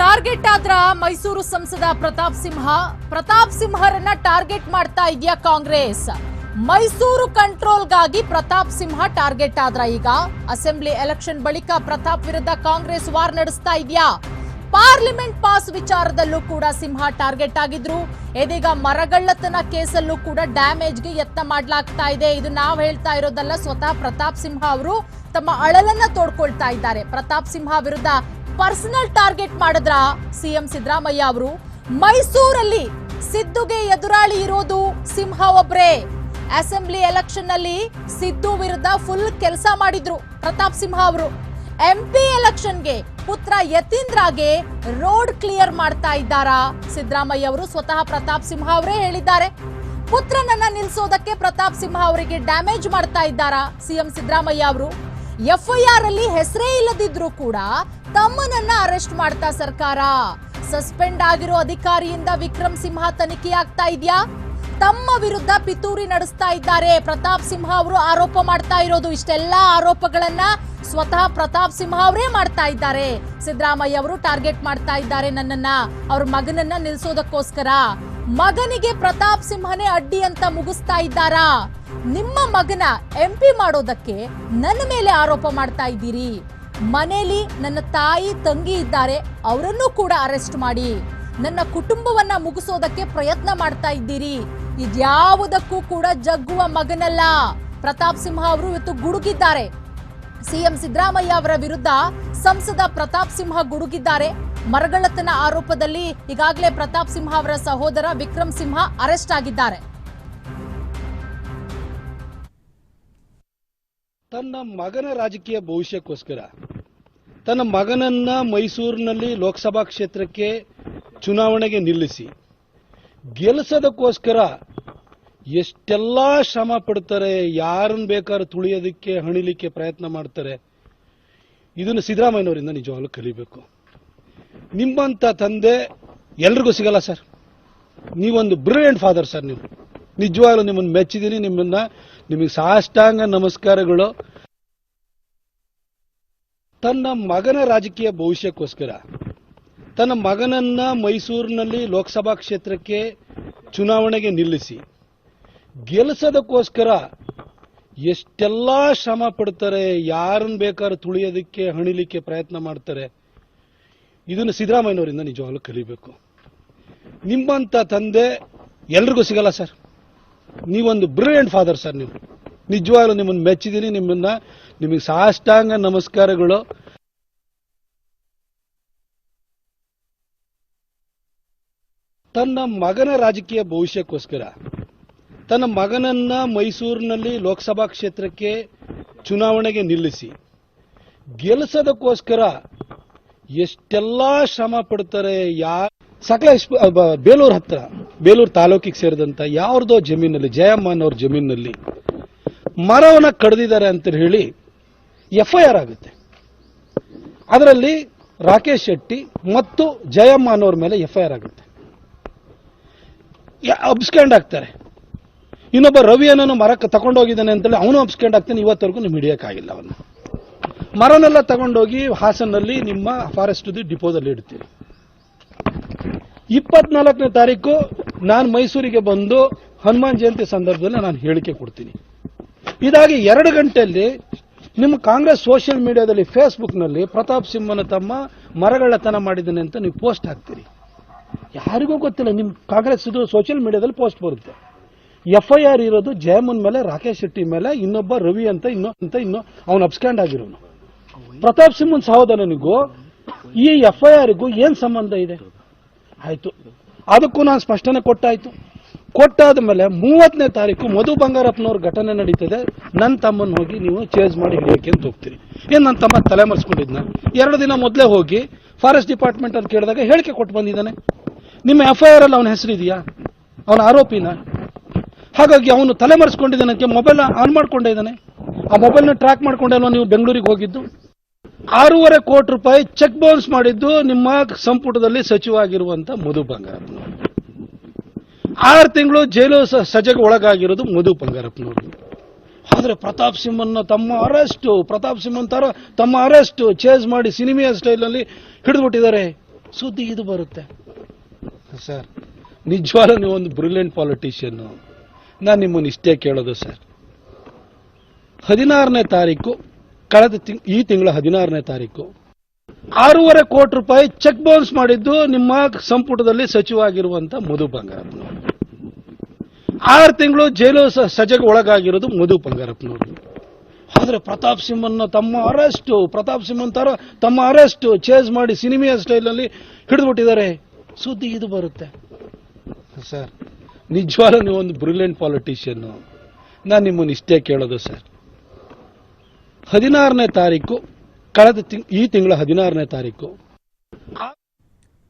Target ಆದ್ರ ಮೈಸೂರು ಸಂಸದ ಪ್ರತಾಪ್ ಸಿಂಹ, ಪ್ರತಾಪ್ ಸಿಂಹರನ್ನ ಟಾರ್ಗೆಟ್ ಮಾಡ್ತಾ ಇದೆಯಾ ಕಾಂಗ್ರೆಸ್? ಮೈಸೂರು ಕಂಟ್ರೋಲ್ಗಾಗಿ ಪ್ರತಾಪ್ ಸಿಂಹ ಟಾರ್ಗೆಟ್ ಆದ್ರ ಈಗ? ಅಸೆಂಬ್ಲಿ ಎಲೆಕ್ಷನ್ ಬಳಿಕ ಪ್ರತಾಪ್ ವಿರುದ್ಧ ಕಾಂಗ್ರೆಸ್ ವಾರ್ ನಡೆಸ್ತಾ ಇದೆಯಾ? ಪಾರ್ಲಿಮೆಂಟ್ ಪಾಸ್ ವಿಚಾರದಲ್ಲೂ ಕೂಡ ಸಿಂಹ ಟಾರ್ಗೆಟ್ ಆಗಿದ್ರು. ಇದೀಗ ಮರಗಳ್ಳತನ ಕೇಸಲ್ಲೂ ಕೂಡ ಡ್ಯಾಮೇಜ್ಗೆ ಯತ್ನ ಮಾಡಲಾಗ್ತಾ ಇದೆ. ಇದು ನಾವು ಹೇಳ್ತಾ ಇರೋದಲ್ಲ, ಸ್ವತಃ ಪ್ರತಾಪ್ ಸಿಂಹ ಅವರು ತಮ್ಮ ಅಳಲನ್ನ ತೋಡ್ಕೊಳ್ತಾ ಇದ್ದಾರೆ. ಪ್ರತಾಪ್ ಸಿಂಹ ವಿರುದ್ಧ ಪರ್ಸನಲ್ ಟಾರ್ಗೆಟ್ ಮಾಡಿದ್ರ ಸಿಎಂ ಸಿದ್ದರಾಮಯ್ಯ ಅವರು? ಮೈಸೂರಲ್ಲಿ ಸಿದ್ದುಗೆ ಎದುರಾಳಿ ಇರೋದು ಸಿಂಹ ಒಬ್ರೇ. ಅಸೆಂಬ್ಲಿ ಎಲೆಕ್ಷನ್ನಲ್ಲಿ ಸಿದ್ದು ವಿರುದ್ಧ ಫುಲ್ ಕೆಲಸ ಮಾಡಿದ್ರು ಪ್ರತಾಪ್ ಸಿಂಹ ಅವರು. ಎಂಪಿ ಎಲೆಕ್ಷನ್ಗೆ ಪುತ್ರ ಯತೀಂದ್ರಗೆ ರೋಡ್ ಕ್ಲಿಯರ್ ಮಾಡ್ತಾ ಇದ್ದಾರಾ ಸಿದ್ದರಾಮಯ್ಯ ಅವರು? ಸ್ವತಃ ಪ್ರತಾಪ್ ಸಿಂಹ ಅವರೇ ಹೇಳಿದ್ದಾರೆ. ಪುತ್ರನನ್ನ ನಿಲ್ಸೋದಕ್ಕೆ ಪ್ರತಾಪ್ ಸಿಂಹ ಅವರಿಗೆ ಡ್ಯಾಮೇಜ್ ಮಾಡ್ತಾ ಇದ್ದಾರಾ ಸಿಎಂ ಸಿದ್ದರಾಮಯ್ಯ ಅವರು? ಎಫ್ಐಆರ್ ಅಲ್ಲಿ ಹೆಸರೇ ಇಲ್ಲದಿದ್ರು ಕೂಡ ತಮ್ಮನನ್ನ ಅರೆಸ್ಟ್ ಮಾಡ್ತಾ ಸರ್ಕಾರ. ಸಸ್ಪೆಂಡ್ ಆಗಿರೋ ಅಧಿಕಾರಿಯಿಂದ ವಿಕ್ರಮ್ ಸಿಂಹ ತನಿಖೆ ಆಗ್ತಾ ಇದೆಯಾ? ತಮ್ಮ ವಿರುದ್ಧ ಪಿತೂರಿ ನಡೆಸ್ತಾ ಇದ್ದಾರೆ. ಪ್ರತಾಪ್ ಸಿಂಹ ಅವರು ಆರೋಪ ಮಾಡ್ತಾ ಇರೋದು ಇಷ್ಟೆಲ್ಲ ಆರೋಪಗಳನ್ನ ಸ್ವತಃ ಪ್ರತಾಪ್ ಸಿಂಹ ಅವರೇ ಮಾಡ್ತಾ ಇದ್ದಾರೆ. ಸಿದ್ದರಾಮಯ್ಯ ಅವರು ಟಾರ್ಗೆಟ್ ಮಾಡ್ತಾ ಇದ್ದಾರೆ ನನ್ನನ್ನ. ಅವ್ರ ಮಗನನ್ನ ನಿಲ್ಸೋದಕ್ಕೋಸ್ಕರ. ಮಗನಿಗೆ ಪ್ರತಾಪ್ ಸಿಂಹನೇ ಅಡ್ಡಿ ಅಂತ ಮುಗಿಸ್ತಾ ಇದ್ದಾರಾ? ನಿಮ್ಮ ಮಗನ ಎಂಪಿ ಮಾಡೋದಕ್ಕೆ ನನ್ನ ಮೇಲೆ ಆರೋಪ ಮಾಡ್ತಾ ಇದ್ದೀರಿ. ಮನೇಲಿ ನನ್ನ ತಾಯಿ ತಂಗಿ ಇದ್ದಾರೆ, ಅವರನ್ನು ಕೂಡ ಅರೆಸ್ಟ್ ಮಾಡಿ. ನನ್ನ ಕುಟುಂಬವನ್ನ ಮುಗಿಸೋದಕ್ಕೆ ಪ್ರಯತ್ನ ಮಾಡ್ತಾ ಇದ್ದೀರಿ. ಇದ್ಯಾವುದಕ್ಕೂ ಕೂಡ ಜಗ್ಗುವ ಮಗನಲ್ಲ. ಪ್ರತಾಪ್ ಸಿಂಹ ಅವರು ಇವತ್ತು ಗುಡುಗಿದ್ದಾರೆ. ಸಿಎಂ ಸಿದ್ದರಾಮಯ್ಯ ಅವರ ವಿರುದ್ಧ ಸಂಸದ ಪ್ರತಾಪ್ ಸಿಂಹ ಗುಡುಗಿದ್ದಾರೆ. ಮರಗಳತನ ಆರೋಪದಲ್ಲಿ ಈಗಾಗಲೇ ಪ್ರತಾಪ್ ಸಿಂಹ ಅವರ ಸಹೋದರ ವಿಕ್ರಮ್ ಸಿಂಹ ಅರೆಸ್ಟ್ ಆಗಿದ್ದಾರೆ. ತನ್ನ ಮಗನ ರಾಜಕೀಯ ಭವಿಷ್ಯಕ್ಕೋಸ್ಕರ, ತನ್ನ ಮಗನನ್ನ ಮೈಸೂರಿನಲ್ಲಿ ಲೋಕಸಭಾ ಕ್ಷೇತ್ರಕ್ಕೆ ಚುನಾವಣೆಗೆ ನಿಲ್ಲಿಸಿ ಗೆಲ್ಲಿಸೋದಕ್ಕೋಸ್ಕರ ಎಷ್ಟೆಲ್ಲ ಶ್ರಮ ಪಡ್ತಾರೆ ಯಾರನ್ನು ಬೇಕಾದ್ರೂ ತುಳಿಯೋದಕ್ಕೆ, ಹಣಿಲಿಕ್ಕೆ ಪ್ರಯತ್ನ ಮಾಡ್ತಾರೆ, ಇದನ್ನು ಸಿದ್ದರಾಮಯ್ಯನವರಿಂದ ನಿಜವಾಗ್ಲೂ ಕಲಿಬೇಕು. ನಿಮ್ಮಂತ ತಂದೆ ಎಲ್ರಿಗೂ ಸಿಗಲ್ಲ ಸರ್. ನೀವೊಂದು ಬ್ರಿಲಿಯಂಟ್ ಫಾದರ್ ಸರ್ ನೀವು. ನಿಜವಾಗ್ಲೂ ನಿಮ್ಮನ್ನು ಮೆಚ್ಚಿದ್ದೀನಿ, ನಿಮ್ಮನ್ನ, ನಿಮಗೆ ಸಾಷ್ಟಾಂಗ ನಮಸ್ಕಾರಗಳು. ತನ್ನ ಮಗನ ರಾಜಕೀಯ ಭವಿಷ್ಯಕ್ಕೋಸ್ಕರ, ತನ್ನ ಮಗನನ್ನ ಮೈಸೂರಿನಲ್ಲಿ ಲೋಕಸಭಾ ಕ್ಷೇತ್ರಕ್ಕೆ ಚುನಾವಣೆಗೆ ನಿಲ್ಲಿಸಿ ಗೆಲ್ಲಿಸೋದಕ್ಕೋಸ್ಕರ ಎಷ್ಟೆಲ್ಲ ಶ್ರಮ ಪಡ್ತಾರೆ ಯಾರನ್ನು ಬೇಕಾದ್ರೂ ತುಳಿಯೋದಕ್ಕೆ, ಹಣಿಲಿಕ್ಕೆ ಪ್ರಯತ್ನ ಮಾಡ್ತಾರೆ. ಇದನ್ನು ಸಿದ್ದರಾಮಯ್ಯನವರಿಂದ ನಿಜವಾಗ್ಲೂ ಕಲಿಬೇಕು. ನಿಮ್ಮಂಥ ತಂದೆ ಎಲ್ರಿಗೂ ಸಿಗಲ್ಲ ಸರ್. ನೀವೊಂದು ಬ್ರಿಲಿಯಂಟ್ ಫಾದರ್ ಸರ್ ನೀವು. ನಿಜವಾಗ್ಲೂ ನಿಮ್ಮನ್ನು ಮೆಚ್ಚಿದ್ದೀನಿ, ನಿಮ್ಮನ್ನ ನಿಮಗೆ ಸಾಷ್ಟಾಂಗ ನಮಸ್ಕಾರಗಳು. ತನ್ನ ಮಗನ ರಾಜಕೀಯ ಭವಿಷ್ಯಕ್ಕೋಸ್ಕರ, ತನ್ನ ಮಗನನ್ನ ಮೈಸೂರಿನಲ್ಲಿ ಲೋಕಸಭಾ ಕ್ಷೇತ್ರಕ್ಕೆ ಚುನಾವಣೆಗೆ ನಿಲ್ಲಿಸಿ ಗೆಲ್ಲಿಸೋದಕ್ಕೋಸ್ಕರ ಎಷ್ಟೆಲ್ಲ ಶ್ರಮ ಪಡ್ತಾರೆ ಯಾ, ಸಕಲ ಬೇಲೂರು ಹತ್ರ, ಬೇಲೂರು ತಾಲೂಕಿಗೆ ಸೇರಿದಂತ ಯಾವ್ದೋ ಜಮೀನಲ್ಲಿ ಜಯಮ್ಮನವ್ರ ಜಮೀನಲ್ಲಿ ಮರವನ್ನ ಕಡ್ದಿದ್ದಾರೆ ಅಂತ ಹೇಳಿ ಎಫ್ಐಆರ್ ಆಗುತ್ತೆ. ಅದರಲ್ಲಿ ರಾಕೇಶ್ ಶೆಟ್ಟಿ ಮತ್ತು ಜಯಮ್ಮ ಅನ್ನೋರ ಮೇಲೆ ಎಫ್ಐಆರ್ ಆಗುತ್ತೆ. ಅಬ್ಸ್ಕ್ಯಾಂಡ್ ಆಗ್ತಾರೆ. ಇನ್ನೊಬ್ಬ ರವಿ ಅನ್ನೋನು ಮರಕ್ಕೆ ತಗೊಂಡೋಗಿದ್ದಾನೆ ಅಂತೇಳಿ ಅವನು ಅಬ್ಸ್ಕ್ಯಾಂಡ್ ಆಗ್ತಾನೆ, ಇವತ್ತವರೆಗೂ ನೀವು ಹಿಡಿಯೋಕ್ಕಾಗಿಲ್ಲ ಅವನು ಮರನೆಲ್ಲ ತಗೊಂಡೋಗಿ ಹಾಸನಲ್ಲಿ ನಿಮ್ಮ ಫಾರೆಸ್ಟ್ ಡಿಪೋದಲ್ಲಿ ಇಡ್ತೀವಿ ಇಪ್ಪತ್ನಾಲ್ಕನೇ ತಾರೀಕು ನಾನು ಮೈಸೂರಿಗೆ ಬಂದು ಹನುಮಾನ್ ಜಯಂತಿ ಸಂದರ್ಭದಲ್ಲಿ ನಾನು ಹೇಳಿಕೆ ಕೊಡ್ತೀನಿ. ಇದಾಗಿ ಎರಡು ಗಂಟೆಯಲ್ಲಿ ನಿಮ್ಮ ಕಾಂಗ್ರೆಸ್ ಸೋಷಿಯಲ್ ಮೀಡಿಯಾದಲ್ಲಿ ಫೇಸ್ಬುಕ್ನಲ್ಲಿ ಪ್ರತಾಪ್ ಸಿಂಹನ ತಮ್ಮ ಮರಗಳತನ ಮಾಡಿದ್ದಾನೆ ಅಂತ ನೀವು ಪೋಸ್ಟ್ ಹಾಕ್ತೀರಿ. ಯಾರಿಗೂ ಗೊತ್ತಿಲ್ಲ ನಿಮ್ಮ ಕಾಂಗ್ರೆಸ್ ಇದು ಸೋಷಿಯಲ್ ಮೀಡಿಯಾದಲ್ಲಿ ಪೋಸ್ಟ್ ಬರುತ್ತೆ. ಎಫ್ ಐ ಆರ್ ಇರೋದು ಜಯಮನ್ ಮೇಲೆ, ರಾಕೇಶ್ ಶೆಟ್ಟಿ ಮೇಲೆ, ಇನ್ನೊಬ್ಬ ರವಿ ಅಂತ, ಇನ್ನೊ ಅಂತ, ಇನ್ನೊ, ಅವನು ಅಪ್ಸ್ಕ್ಯಾಂಡ್ ಆಗಿರೋನು. ಪ್ರತಾಪ್ ಸಿಂಹನ್ ಸಹೋದರನಿಗೂ ಈ ಎಫ್ ಐ ಆರ್ಗೂ ಏನ್ ಸಂಬಂಧ ಇದೆ? ಆಯಿತು. ಅದಕ್ಕೂ ನಾನು ಸ್ಪಷ್ಟನೆ ಕೊಟ್ಟಾಯ್ತು. ಕೊಟ್ಟಾದ ಮೇಲೆ ಮೂವತ್ತನೇ ತಾರೀಕು ಮಧು ಬಂಗಾರಪ್ಪನವ್ರ ಘಟನೆ ನಡೀತದೆ. ನನ್ನ ತಮ್ಮನ್ನ ಹೋಗಿ ನೀವು ಚೇಂಜ್ ಮಾಡಿ ಹಿಡಿಯೋಕೆ ಅಂತ ಹೋಗ್ತೀರಿ. ಏನು ನನ್ನ ತಮ್ಮ ತಲೆ ಮರೆಸ್ಕೊಂಡಿದ್ನ? ಎರಡು ದಿನ ಮೊದಲೇ ಹೋಗಿ ಫಾರೆಸ್ಟ್ ಡಿಪಾರ್ಟ್ಮೆಂಟ್ ಅಂತ ಕೇಳಿದಾಗ ಹೇಳಿಕೆ ಕೊಟ್ಟು ಬಂದಿದ್ದಾನೆ. ನಿಮ್ಮ ಎಫ್ ಐ ಆರ್ ಅಲ್ಲಿ ಅವನ ಹೆಸರಿದೆಯಾ ಅವನ ಆರೋಪಿನ? ಹಾಗಾಗಿ ಅವನು ತಲೆ ಮರೆಸ್ಕೊಂಡಿದ್ದಾನಕ್ಕೆ ಮೊಬೈಲ್ ಆನ್ ಮಾಡ್ಕೊಂಡೇ ಇದ್ದಾನೆ. ಆ ಮೊಬೈಲ್ನ ಟ್ರ್ಯಾಕ್ ಮಾಡ್ಕೊಂಡಲ್ವ ನೀವು ಬೆಂಗಳೂರಿಗೆ ಹೋಗಿದ್ದು? ಆರೂವರೆ ಕೋಟಿ ರೂಪಾಯಿ ಚೆಕ್ ಬೌನ್ಸ್ ಮಾಡಿದ್ದು ನಿಮ್ಮ ಸಂಪುಟದಲ್ಲಿ ಸಚಿವ ಆಗಿರುವಂತ ಮಧು ಬಂಗಾರಪ್ಪನವರು ಆರು ತಿಂಗಳು ಜೈಲು ಸಜೆಗೆ ಒಳಗಾಗಿರೋದು ಮಧು ಬಂಗಾರಪ್ಪನವರು ಆದರೆ ಪ್ರತಾಪ್ ಸಿಂಹನ್ನ ತಮ್ಮ ಅರೆಸ್ಟ್, ಪ್ರತಾಪ್ ಸಿಂಹನ್ ತರ ತಮ್ಮ ಅರೆಸ್ಟ್, ಚೇಸ್ ಮಾಡಿ ಸಿನಿಮಿಯ ಸ್ಟೈಲ್ನಲ್ಲಿ ಹಿಡಿದ್ಬಿಟ್ಟಿದ್ದಾರೆ. ಸುದ್ದಿ ಇದು ಬರುತ್ತೆ. ಸರ್, ನಿಜವಾಗ್ಲೂ ನೀವು ಒಂದು ಬ್ರಿಲಿಯಂಟ್ ಪಾಲಿಟಿಷಿಯನ್ನು. ನಾನು ನಿಮ್ಮನ್ನು ಇಷ್ಟೇ ಕೇಳೋದು, ಸರ್. ಹದಿನಾರನೇ ತಾರೀಕು, ಕಳೆದ ತಿಂಗ್ ಈ ತಿಂಗಳ ಹದಿನಾರನೇ ತಾರೀಕು. ಆರೂವರೆ ಕೋಟಿ ರೂಪಾಯಿ ಚೆಕ್ ಬೌನ್ಸ್ ಮಾಡಿದ್ದು ನಿಮ್ಮ ಸಂಪುಟದಲ್ಲಿ ಸಚಿವ ಆಗಿರುವಂತ ಮಧು ಬಂಗಾರಪ್ಪನವರು ಆರು ತಿಂಗಳು ಜೈಲು ಸಜೆಗೆ ಒಳಗಾಗಿರೋದು ಮಧು ಬಂಗಾರಪ್ಪನವರು ಆದರೆ ಪ್ರತಾಪ್ ಸಿಂಹನ್ನ ತಮ್ಮ ಅರೆಸ್ಟ್, ಪ್ರತಾಪ್ ಸಿಂಹನ್ ತರ ತಮ್ಮ ಅರೆಸ್ಟ್, ಚೇಸ್ ಮಾಡಿ ಸಿನಿಮೆಯ ಸ್ಟೈಲಲ್ಲಿ ಹಿಡಿದ್ಬಿಟ್ಟಿದ್ದಾರೆ. ಸುದ್ದಿ ಇದು ಬರುತ್ತೆ. ಸರ್ ನಿಜವಾದ ನೀವು ಒಂದು ಬ್ರಿಲಿಯಂಟ್ ಪಾಲಿಟಿಷಿಯನ್ನು ನಾನು ನಿಮ್ಮನ್ನು ಇಷ್ಟೇ ಕೇಳೋದು ಸರ್. ಹದಿನಾರನೇ ತಾರೀಕು, ಕಳೆದ ತಿಂಗ್, ಈ ತಿಂಗಳ ಹದಿನಾರನೇ ತಾರೀಕು